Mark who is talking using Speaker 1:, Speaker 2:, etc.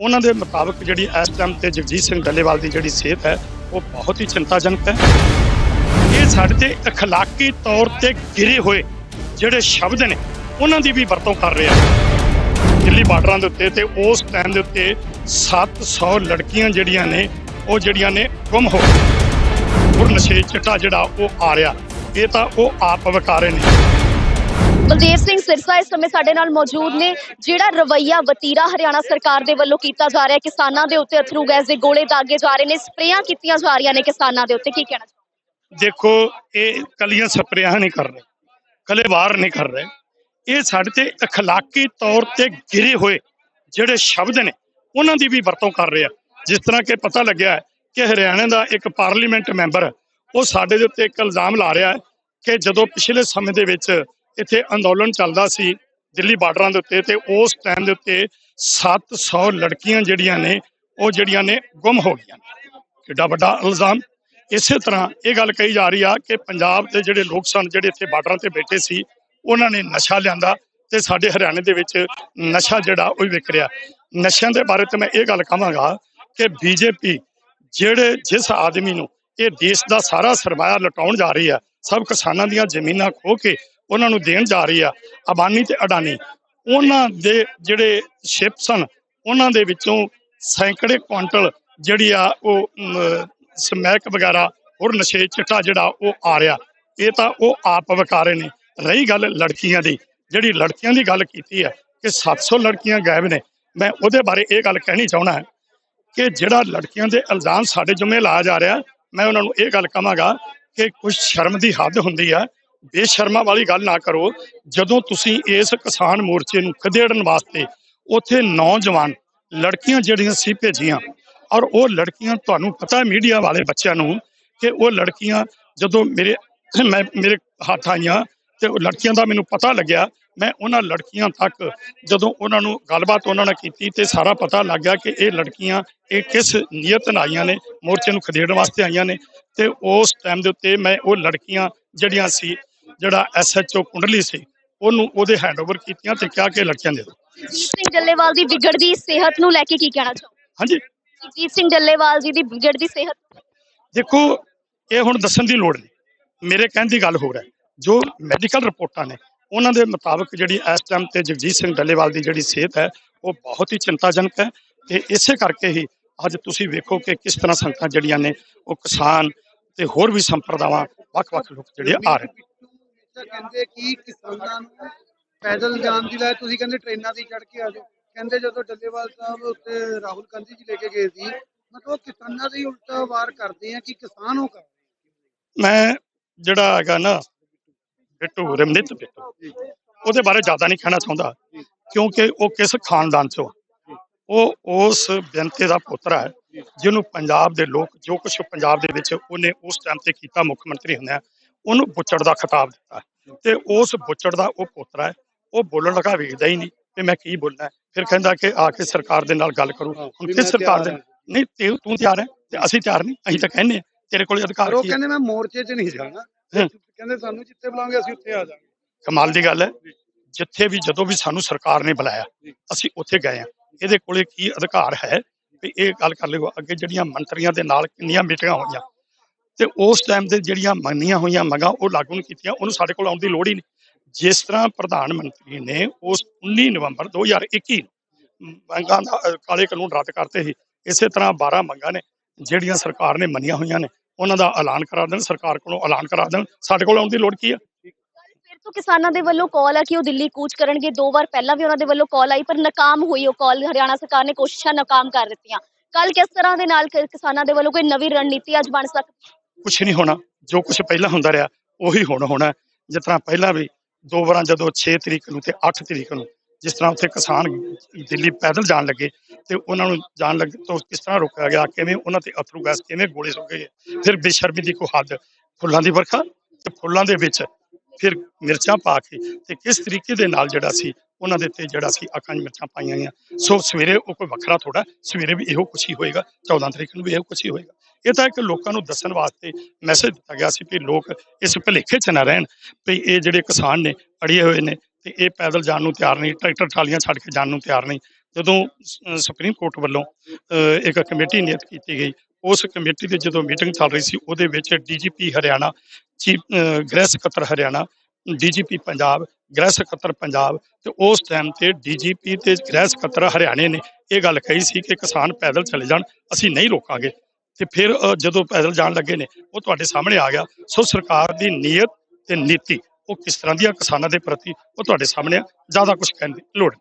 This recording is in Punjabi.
Speaker 1: ਉਹਨਾਂ ਦੇ ਮੁਤਾਬਕ ਜਿਹੜੀ ਇਸ ਟਾਈਮ ਤੇ ਜਗਜੀਤ ਸਿੰਘ ਡੱਲੇਵਾਲ ਦੀ ਜਿਹੜੀ ਸਿਹਤ ਹੈ ਉਹ ਬਹੁਤ ਹੀ ਚਿੰਤਾਜਨਕ ਹੈ ਇਹ ਸਾਡੇ ਤੇ اخلاقی ਤੌਰ ਤੇ ਗਿਰੇ ਹੋਏ ਜਿਹੜੇ ਸ਼ਬਦ ਨੇ ਉਹਨਾਂ ਦੀ ਵੀ ਵਰਤੋਂ ਕਰ ਰਿਹਾ ਦਿੱਲੀ ਬਾਰਡਰਾਂ ਦੇ ਉੱਤੇ ਤੇ ਉਸ ਟਾਈਮ ਦੇ ਉੱਤੇ 700 ਲੜਕੀਆਂ ਜਿਹੜੀਆਂ ਨੇ ਉਹ ਜਿਹੜੀਆਂ ਨੇ ਗੁੰਮ ਹੋ ਗਈਆਂ ਔਰ ਨਸ਼ੇ ਚਿੱਟਾ ਜਿਹੜਾ ਉਹ ਆ ਰਿਹਾ ਇਹ ਤਾਂ ਉਹ ਆਪ ਵਿਕਾਰੇ ਨੇ
Speaker 2: ਬਲਦੇਵ ਸਿੰਘ ਸਿਰਸਾ ਇਸ ਸਮੇਂ ਸਾਡੇ ਨਾਲ ਮੌਜੂਦ ਨੇ ਜਿਹੜਾ ਰਵਈਆ ਵਤੀਰਾ ਹਰਿਆਣਾ ਸਰਕਾਰ ਦੇ ਵੱਲੋਂ ਕੀਤਾ ਜਾ ਰਿਹਾ ਹੈ ਕਿਸਾਨਾਂ ਦੇ ਉੱਤੇ ਅਥਰੂ ਗੈਸ ਦੇ ਗੋਲੇ ਦਾਗੇ ਜਾ ਰਹੇ ਨੇ ਸਪਰੇਆਂ ਕੀਤੀਆਂ ਜਾ ਰਹੀਆਂ ਨੇ ਕਿਸਾਨਾਂ ਦੇ ਉੱਤੇ ਕੀ ਕਹਿਣਾ ਚਾਹੋਗੇ?
Speaker 1: ਦੇਖੋ ਇਹ ਕਲੀਆਂ ਸਪਰੇਆਂ ਨਹੀਂ ਕਰ ਰਹੇ ਕਲੇ ਵਾਰ ਨਹੀਂ ਕਰ ਰਹੇ ਇਹ ਸਾਡੇ ਤੇ اخلاقی ਤੌਰ ਤੇ ਗਿਰੇ ਹੋਏ ਜਿਹੜੇ ਸ਼ਬਦ ਨੇ ਉਹਨਾਂ ਦੀ ਵੀ ਵਰਤੋਂ ਕਰ ਰਹੇ ਆ ਜਿਸ ਤਰ੍ਹਾਂ ਕਿ ਪਤਾ ਲੱਗਿਆ ਹੈ ਕਿ ਹਰਿਆਣਾ ਦਾ ਇੱਕ ਪਾਰਲੀਮੈਂਟ ਮੈਂਬਰ ਉਹ ਸਾਡੇ ਦੇ ਉੱਤੇ ਇੱਕ ਇਲਜ਼ਾਮ ਲਾ ਰਿਹਾ ਹੈ ਕਿ ਜਦੋਂ ਪਿਛਲੇ ਸਮੇਂ ਦੇ ਵਿੱਚ ਇੱਥੇ ਅੰਦੋਲਨ ਚੱਲਦਾ ਸੀ ਦਿੱਲੀ ਬਾਰਡਰਾਂ ਦੇ ਉੱਤੇ ਤੇ ਉਸ ਟਾਈਮ ਦੇ ਉੱਤੇ 700 ਲੜਕੀਆਂ ਜਿਹੜੀਆਂ ਨੇ, ਉਹ ਜਿਹੜੀਆਂ ਨੇ ਗੁੰਮ ਹੋ ਗਈਆਂ। ਕਿੱਡਾ ਵੱਡਾ ਇਲਜ਼ਾਮ। ਇਸੇ ਤਰ੍ਹਾਂ ਇਹ ਗੱਲ ਕਹੀ ਜਾ ਰਹੀ ਆ ਕਿ ਪੰਜਾਬ ਦੇ ਜਿਹੜੇ ਲੋਕ ਸਨ, ਜਿਹੜੇ ਇੱਥੇ ਬਾਰਡਰਾਂ ਤੇ ਬੈਠੇ ਸੀ, ਉਹਨਾਂ ਨੇ ਨਸ਼ਾ ਲਿਆਂਦਾ ਤੇ ਸਾਡੇ ਹਰਿਆਣੇ ਦੇ ਵਿੱਚ ਨਸ਼ਾ ਜਿਹੜਾ ਉਹ ਵਿਕ ਰਿਹਾ। ਨਸ਼ਿਆਂ ਦੇ ਬਾਰੇ ਤੇ ਮੈਂ ਇਹ ਗੱਲ ਕਹਾਂਗਾ ਕਿ ਬੀਜੇਪੀ ਜਿਹੜੇ ਜਿਸ ਆਦਮੀ ਨੂੰ ਇਹ ਦੇਸ਼ ਦਾ ਸਾਰਾ ਸਰਮਾਇਆ ਲਟਾਉਣ ਜਾ ਰਹੀ ਹੈ ਸਭ ਕਿਸਾਨਾਂ ਦੀਆਂ ਜ਼ਮੀਨਾਂ ਖੋ ਕੇ ਉਹਨਾਂ ਨੂੰ ਦੇਣ ਜਾ ਰਹੀ ਆ, ਅਬਾਨੀ ਤੇ ਅਡਾਨੀ। ਉਹਨਾਂ ਦੇ ਜਿਹੜੇ ਸ਼ਿਪ ਸਨ, ਉਹਨਾਂ ਦੇ ਵਿੱਚੋਂ ਸੈਂਕੜੇ ਕੁਆਂਟਲ ਜਿਹੜੀ ਆ ਉਹ ਸਮੈਕ ਵਗੈਰਾ, ਹੋਰ ਨਸ਼ੇ ਚਿੱਟਾ ਜਿਹੜਾ ਉਹ ਆ ਰਿਹਾ। ਇਹ ਤਾਂ ਉਹ ਆਪ ਵਿਕਾਰੇ ਨੇ। ਰਹੀ ਗੱਲ ਲੜਕੀਆਂ ਦੀ, ਜਿਹੜੀ ਲੜਕੀਆਂ ਦੀ ਗੱਲ ਕੀਤੀ ਹੈ ਕਿ 700 ਲੜਕੀਆਂ ਗਾਇਬ ਨੇ, ਮੈਂ ਉਹਦੇ ਬਾਰੇ ਇਹ ਗੱਲ ਕਹਿਣੀ ਚਾਹਣਾ ਕਿ ਜਿਹੜਾ ਲੜਕੀਆਂ ਦੇ ਇਲਜ਼ਾਮ ਸਾਡੇ ਜੁਮੇ ਲਾਇਆ ਜਾ ਰਿਹਾ, ਮੈਂ ਉਹਨਾਂ ਨੂੰ ਇਹ ਗੱਲ ਕਹਾਂਗਾ ਕਿ ਕੁਝ ਸ਼ਰਮ ਦੀ ਹੱਦ ਹੁੰਦੀ ਆ ਬੇਸ਼ਰਮਾ ਵਾਲੀ ਗੱਲ ਨਾ ਕਰੋ। ਜਦੋਂ ਤੁਸੀਂ ਇਸ ਕਿਸਾਨ ਮੋਰਚੇ ਨੂੰ ਖਦੇੜਨ ਵਾਸਤੇ ਉੱਥੇ ਨੌਜਵਾਨ ਲੜਕੀਆਂ ਜਿਹੜੀਆਂ ਸੀ ਭੇਜੀਆਂ, ਔਰ ਉਹ ਲੜਕੀਆਂ ਤੁਹਾਨੂੰ ਪਤਾ ਮੀਡੀਆ ਵਾਲੇ ਬੱਚਿਆਂ ਨੂੰ ਕਿ ਉਹ ਲੜਕੀਆਂ ਜਦੋਂ ਮੇਰੇ ਮੈਂ, ਮੇਰੇ ਹੱਥ ਆਈਆਂ ਤੇ ਉਹ ਲੜਕੀਆਂ ਦਾ ਮੈਨੂੰ ਪਤਾ ਲੱਗਿਆ, ਮੈਂ ਉਹਨਾਂ ਲੜਕੀਆਂ ਤੱਕ ਜਦੋਂ ਉਹਨਾਂ ਨੂੰ ਗੱਲਬਾਤ ਉਹਨਾਂ ਨਾਲ ਕੀਤੀ ਤੇ ਸਾਰਾ ਪਤਾ ਲੱਗ ਗਿਆ ਕਿ ਇਹ ਲੜਕੀਆਂ ਇਹ ਕਿਸ ਨੀਅਤ ਨਾਲ ਆਈਆਂ ਨੇ, ਮੋਰਚੇ ਨੂੰ ਖਦੇੜਨ ਵਾਸਤੇ ਆਈਆਂ ਨੇ ਤੇ ਉਸ ਟਾਈਮ ਦੇ ਉੱਤੇ ਮੈਂ ਉਹ ਲੜਕੀਆਂ ਜਿਹੜੀਆਂ ਸੀ ਜਿਹੜਾ ਐਸਐਚਓ ਕੁੰਡਲੀ ਸੀ ਉਹਨੂੰ ਉਹਦੇ ਹੈਂਡਓਵਰ ਕੀਤੀਆਂ ਤੇ ਕਿਹਾ ਕਿ ਲੜਕੀਆਂ ਦੇ ਦਿਓ
Speaker 2: ਸਿੰਘ ਡੱਲੇਵਾਲ ਦੀ ਵਿਗੜਦੀ ਸਿਹਤ ਨੂੰ ਲੈ ਕੇ ਕੀ ਕਹਿਣਾ ਚਾਹੋਗੇ?
Speaker 1: ਹਾਂਜੀ।
Speaker 2: ਜਗਜੀਤ ਸਿੰਘ ਡੱਲੇਵਾਲ ਜੀ ਦੀ ਵਿਗੜਦੀ ਸਿਹਤ
Speaker 1: ਦੇਖੋ ਇਹ ਹੁਣ ਦੱਸਣ ਦੀ ਲੋੜ ਨਹੀਂ। ਮੇਰੇ ਕਹਿਣ ਦੀ ਗੱਲ ਹੋ। ਰਿਹਾ ਜੋ ਮੈਡੀਕਲ ਰਿਪੋਰਟਾਂ ਨੇ ਉਹਨਾਂ ਦੇ ਮੁਤਾਬਕ ਜਿਹੜੀ ਇਸ ਟਾਈਮ ਤੇ ਜਗਜੀਤ ਸਿੰਘ ਡੱਲੇਵਾਲ ਦੀ ਜਿਹੜੀ ਸਿਹਤ ਹੈ ਉਹ ਬਹੁਤ ਹੀ ਚਿੰਤਾਜਨਕ ਹੈ ਤੇ ਇਸੇ ਕਰਕੇ ਹੀ ਅੱਜ ਤੁਸੀਂ ਵੇਖੋ ਕਿ ਕਿਸ ਤਰ੍ਹਾਂ ਸੰਗਤਾਂ ਜਿਹੜੀਆਂ ਨੇ ਉਹ ਕਿਸਾਨ ਤੇ ਹੋਰ ਵੀ ਸੰਪਰਦਾਵਾਂ ਵੱਖ-ਵੱਖ ਲੋਕ ਜਿਹੜੇ ਆ ਰਹੇ।
Speaker 3: ਤਾਂ ਕਹਿੰਦੇ ਕਿ ਕਿਸਾਨਾਂ ਨੂੰ ਪੈਦਲ ਜਾਣ ਦੀ ਲਾਇ ਤੁਸੀਂ ਕਹਿੰਦੇ ਟ੍ਰੇਨਾਂ ਦੀ ਚੜ ਕੇ ਆ ਜਾਓ। ਕਹਿੰਦੇ ਜਦੋਂ ਡੱਲੇਵਾਲ ਸਾਹਿਬ ਉੱਤੇ ਰਾਹੁਲ ਗਾਂਧੀ ਜੀ ਲੈ ਕੇ ਗਏ ਸੀ ਮਤਲਬ ਉਹ ਕਿਸਾਨਾਂ ਦੇ ਉਲਟਾ ਵਾਰ ਕਰਦੇ ਆ ਕਿ ਕਿਸਾਨ ਹੋ ਕਰ
Speaker 1: ਮੈਂ ਜਿਹੜਾ ਹੈਗਾ ਨਾ ਬਿੱਟੂ ਰਮਨਿਤ ਬਿੱਟੂ ਉਹਦੇ ਬਾਰੇ ਜ਼ਿਆਦਾ ਨਹੀਂ ਕਹਿਣਾ ਚਾਹੁੰਦਾ ਕਿਉਂਕਿ ਉਹ ਕਿਸ ਖਾਨਦਾਨ ਚੋਂ। ਉਹ ਉਸ ਬੇਨਤੇ ਦਾ ਪੁੱਤਰ ਹੈ ਜਿਹਨੂੰ ਪੰਜਾਬ ਦੇ ਲੋਕ ਜੋ ਕੁਝ ਪੰਜਾਬ ਦੇ ਵਿੱਚ ਉਹਨੇ ਉਸ ਟਾਈਮ ਤੇ ਕੀਤਾ ਮੁੱਖ ਮੰਤਰੀ ਹੁੰਦਾ ਉਹਨੂੰ ਬੁੱਚੜ ਦਾ ਖਿਤਾਬ ਦਿੱਤਾ। ਤੇ ਉਸ ਬੁੱਚੜ ਦਾ ਉਹ ਪੁੱਤਰ ਹੈ ਉਹ ਬੋਲਣ ਲਗਾ ਵੇਖਦਾ ਹੀ ਨਹੀਂ ਤੇ ਮੈਂ ਕੀ ਬੋਲਣਾ। ਫਿਰ ਕਹਿੰਦਾ ਕਿ ਆ ਕੇ ਸਰਕਾਰ ਦੇ ਨਾਲ ਗੱਲ ਕਰੂ। ਹੁਣ ਕਿਸ ਸਰਕਾਰ ਦੇ ਨਹੀਂ ਤੇ ਤੂੰ ਤਿਆਰ ਹੈ ਤੇ ਅਸੀਂ ਤਿਆਰ ਨਹੀਂ ਅਸੀਂ ਤਾਂ ਕਹਿੰਦੇ ਹਾਂ ਤੇਰੇ ਕੋਲ ਅਧਿਕਾਰ
Speaker 3: ਉਹ ਕਹਿੰਦੇ ਮੈਂ ਮੋਰਚੇ 'ਚ ਨਹੀਂ ਜਾਣਾ। ਕਹਿੰਦੇ ਸਾਨੂੰ ਜਿੱਥੇ ਬੁਲਾਉਂਗੇ ਅਸੀਂ ਉੱਥੇ ਆ ਜਾਵਾਂਗੇ।
Speaker 1: ਕਮਾਲ ਦੀ ਗੱਲ ਹੈ। ਜਿੱਥੇ ਵੀ ਜਦੋਂ ਵੀ ਸਾਨੂੰ ਸਰਕਾਰ ਨੇ ਬੁਲਾਇਆ ਅਸੀਂ ਉੱਥੇ ਗਏ ਆ ਇਹਦੇ ਕੋਲੇ ਕੀ ਅਧਿਕਾਰ ਹੈ? ਵੀ ਇਹ ਗੱਲ ਕਰ ਲਿਓ ਅੱਗੇ ਜਿਹੜੀਆਂ ਮੰਤਰੀਆਂ ਦੇ ਨਾਲ ਕਿੰਨੀਆਂ ਮੀਟਿੰਗਾਂ ਹੋਈਆਂ ਤੇ ਉਸ ਟਾਈਮ ਤੇ ਜਿਹੜੀਆਂ ਮੰਨੀਆਂ ਹੋਈਆਂ ਮੰਗਾਂ ਉਹ ਲਾਗੂ ਨਹੀਂ ਕੀਤੀਆਂ, ਉਹਨੂੰ ਸਾਡੇ ਕੋਲ ਆਉਣ ਦੀ ਲੋੜ ਹੀ ਨਹੀਂ। ਜਿਸ ਤਰ੍ਹਾਂ ਪ੍ਰਧਾਨ ਮੰਤਰੀ ਨੇ ਉਸ 19 ਨਵੰਬਰ 2021 ਮੰਗਾਂ ਦਾ ਕਾਲੇ ਕਾਨੂੰਨ ਰੱਦ ਕਰਤੇ ਸੀ, ਇਸੇ ਤਰ੍ਹਾਂ 12 ਮੰਗਾਂ ਨੇ ਜਿਹੜੀਆਂ ਸਰਕਾਰ ਨੇ ਮੰਨੀਆਂ ਹੋਈਆਂ ਨੇ, ਉਹਨਾਂ ਦਾ ਐਲਾਨ ਕਰਾ ਦੇਣ, ਸਰਕਾਰ ਕੋਲੋਂ ਐਲਾਨ ਕਰਾ ਦੇਣ, ਸਾਡੇ ਕੋਲ ਆਉਣ ਦੀ ਲੋੜ ਕੀ ਆ?
Speaker 2: ਫਿਰ ਤੋਂ ਕਿਸਾਨਾਂ ਦੇ ਵੱਲੋਂ ਕਾਲ ਆ ਕਿ ਉਹ ਦਿੱਲੀ ਕੂਚ ਕਰਨਗੇ, ਦੋ ਵਾਰ ਪਹਿਲਾਂ ਵੀ ਉਹਨਾਂ ਦੇ ਵੱਲੋਂ ਕਾਲ ਆਈ, ਪਰ ਨਾਕਾਮ ਹੋਈ ਉਹ ਕਾਲ ਹਰਿਆਣਾ ਸਰਕਾਰ ਨੇ ਕੋਸ਼ਿਸ਼ਾਂ ਨਾਕਾਮ ਕਰ ਦਿੱਤੀਆਂ। ਕੱਲ ਕਿਸ ਤਰ੍ਹਾਂ ਦੇ ਨਾਲ ਕਿਸਾਨਾਂ ਦੇ ਵੱਲੋਂ ਕੋਈ ਨਵੀਂ ਰਣਨੀਤੀ ਅੱਜ ਬਣ ਸਕਦੀ
Speaker 1: ਕੁਝ ਨਹੀਂ ਹੋਣਾ, ਜੋ ਕੁਝ ਪਹਿਲਾਂ ਹੁੰਦਾ ਰਿਹਾ, ਉਹੀ ਹੁਣ ਹੋਣਾ ਜਿਸ ਤਰ੍ਹਾਂ ਪਹਿਲਾਂ ਵੀ ਦੋ ਵਾਰਾਂ ਜਦੋਂ 6 ਤਰੀਕ ਨੂੰ ਤੇ 8 ਤਰੀਕ ਨੂੰ ਜਿਸ ਤਰ੍ਹਾਂ ਉੱਥੇ ਕਿਸਾਨ ਦਿੱਲੀ ਪੈਦਲ ਜਾਣ ਲੱਗੇ ਤੇ ਉਹਨਾਂ ਨੂੰ ਜਾਣ ਲੱਗੇ ਤੋਂ ਕਿਸ ਤਰ੍ਹਾਂ ਰੋਕਿਆ ਗਿਆ, ਕਿਵੇਂ ਉਹਨਾਂ ਤੇ ਅਥਰੂ ਗੈਸ, ਕਿਵੇਂ ਗੋਲੇ ਸੁੱਕੇ ਗਏ, ਫਿਰ ਬੇਸ਼ਰਮੀ ਦੀ ਕੋਈ ਹੱਦ, ਫੁੱਲਾਂ ਦੀ ਵਰਖਾ ਤੇ ਫੁੱਲਾਂ ਦੇ ਵਿੱਚ ਫਿਰ ਮਿਰਚਾਂ ਪਾ ਕੇ ਤੇ ਕਿਸ ਤਰੀਕੇ ਦੇ ਨਾਲ ਜਿਹੜਾ ਸੀ ਉਹਨਾਂ ਦੇ ਤੇ ਜਿਹੜਾ ਸੀ ਅੱਖਾਂ 'ਚ ਮਿਰਚਾਂ ਪਾਈਆਂ ਗਈਆਂ ਸੋ ਸਵੇਰੇ ਉਹ ਕੋਈ ਵੱਖਰਾ ਥੋੜਾ ਸਵੇਰੇ ਵੀ ਇਹੋ ਕੁਛ ਹੀ ਹੋਏਗਾ 14 ਤਰੀਕ ਨੂੰ ਵੀ ਇਹੋ ਕੁਛ ਹੀ ਹੋਏਗਾ। ਇਹ ਤਾਂ ਇੱਕ ਲੋਕਾਂ ਨੂੰ ਦੱਸਣ ਵਾਸਤੇ ਮੈਸੇਜ ਦਿੱਤਾ ਗਿਆ ਸੀ ਕਿ ਲੋਕ ਇਸ ਭੁਲੇਖੇ 'ਚ ਨਾ ਰਹਿਣ ਵੀ ਇਹ ਜਿਹੜੇ ਕਿਸਾਨ ਨੇ, ਅੜੀਏ ਹੋਏ ਨੇ ਤੇ ਇਹ ਪੈਦਲ ਜਾਣ ਨੂੰ ਤਿਆਰ ਨਹੀਂ, ਟਰੈਕਟਰ ਟਰਾਲੀਆਂ ਛੱਡ ਕੇ ਜਾਣ ਨੂੰ ਤਿਆਰ ਨਹੀਂ। ਜਦੋਂ ਸੁਪਰੀਮ ਕੋਰਟ ਵੱਲੋਂ ਇੱਕ ਕਮੇਟੀ ਨਿਯੁਕਤ ਕੀਤੀ ਗਈ, ਉਸ ਕਮੇਟੀ ਦੀ ਜਦੋਂ ਮੀਟਿੰਗ ਚੱਲ ਰਹੀ ਸੀ, ਉਹਦੇ ਵਿੱਚ ਡੀਜੀਪੀ ਹਰਿਆਣਾ, ਚੀਫ ਗ੍ਰਹਿ ਸਕੱਤਰ ਹਰਿਆਣਾ ਡੀਜੀਪੀ ਪੰਜਾਬ, ਗ੍ਰਹਿ ਸਕੱਤਰ ਪੰਜਾਬ ਤੇ ਉਸ ਟਾਈਮ ਤੇ ਡੀਜੀਪੀ ਤੇ ਗ੍ਰਹਿ ਸਕੱਤਰ ਹਰਿਆਣੇ ਨੇ ਇਹ ਗੱਲ ਕਹੀ ਸੀ ਕਿ ਕਿਸਾਨ ਪੈਦਲ ਚਲੇ ਜਾਣ, ਅਸੀਂ ਨਹੀਂ ਰੋਕਾਂਗੇ। ਤੇ ਫਿਰ ਜਦੋਂ ਪੈਦਲ ਜਾਣ ਲੱਗੇ ਨੇ, ਉਹ ਤੁਹਾਡੇ ਸਾਹਮਣੇ ਆ ਗਿਆ। ਸੋ ਸਰਕਾਰ ਦੀ ਨੀਅਤ ਤੇ ਨੀਤੀ, ਉਹ ਕਿਸ ਤਰ੍ਹਾਂ ਦੀ ਆ ਕਿਸਾਨਾਂ ਦੇ ਪ੍ਰਤੀ, ਉਹ ਤੁਹਾਡੇ ਸਾਹਮਣੇ ਆ, ਜ਼ਿਆਦਾ ਕੁਝ ਕਹਿਣ ਦੀ ਲੋੜ ਨਹੀਂ।